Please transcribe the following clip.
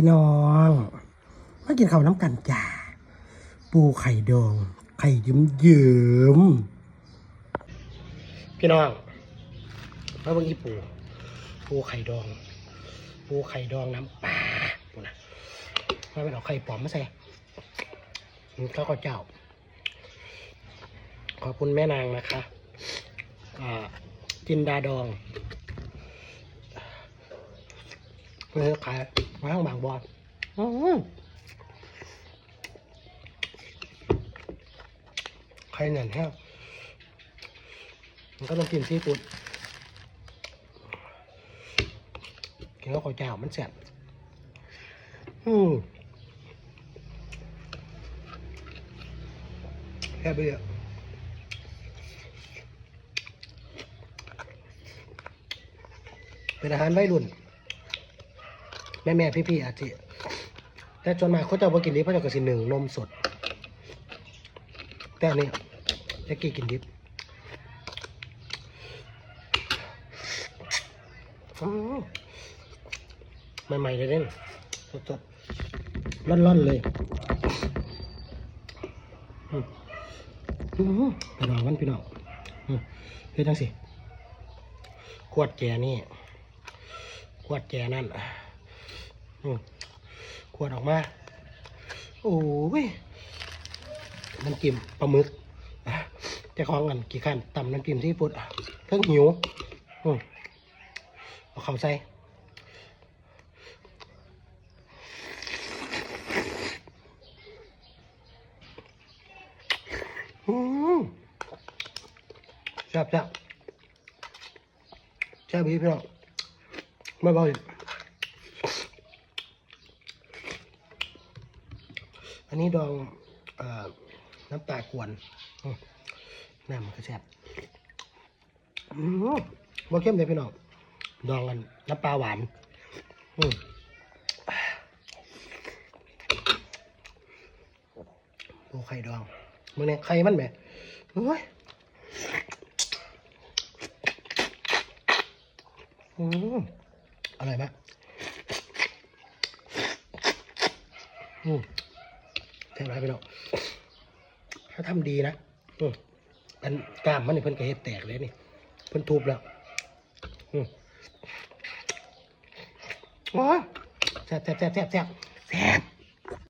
พี่น้องมากินข้าวน้ำกันจ้าปูไข่ดอง ไข่ยิ้มยิ้มๆพี่น้องมาบิ่งอีปูปูไข่ดอง ปูไข่ดองน้ำปลาปูนะมาเป็นเอาไข่ปลอมมาใส่ข้าวข้าวเจ้า ขอบคุณแม่นางนะคะอ่าจินดาดอง เพื่อขายมาข้างบางบอนอื้อหือใครเหนื่อยแห้วมันก็ต้องกินซีฟู้ดกินข้าวข้าวเจ้ามันแซ่บอืมแค่ไปเลยเป็นอาหารวัยรุ่น ม่แม่พี่พี่อาจจะแต่จนมาเขาจะมากินดิบเขาจะกระสิหนึ่งนมสด แต่อันนี่จะกี่กินดิบใหม่ๆเลยเนี่ยสดๆร่อนๆเลยอืมอื้องกันพี่น้องเฮ้ยจังสิขวดแกนี่ขวดแกนั่น ขวดออกมา โอ้ยน้ำจิ้มปลาหมึกจะคล้องกันกี่ขั้นต่ำน้ำจิ้มที่ปุ่นเพิ่งหิวเอาเข้าใส่อืมแซ่บแซ่บใช่พี่พี่น้องไม่เบาอีก อันนี้ดองอน้ำปลากวนน้ำมันก็แซ่บบ่เข้มเลยพี่น้อง ดองกันน้ำปลาหวานโอ้ไข่ดองมึงเนี่ยไข่มันแหมเฮ้ยอืมอร่อยมากอืม แซ่บไรไปเนาะถ้าทำดีนะอืมอันกล้ามมันนี่เพิ่นกระเฮ็ดแตกเลยนี่ เพิ่นทุบแล้วอืมโอ้ยแซ่บแซ่บแซ่บแซ่บแซ่บแซ่บ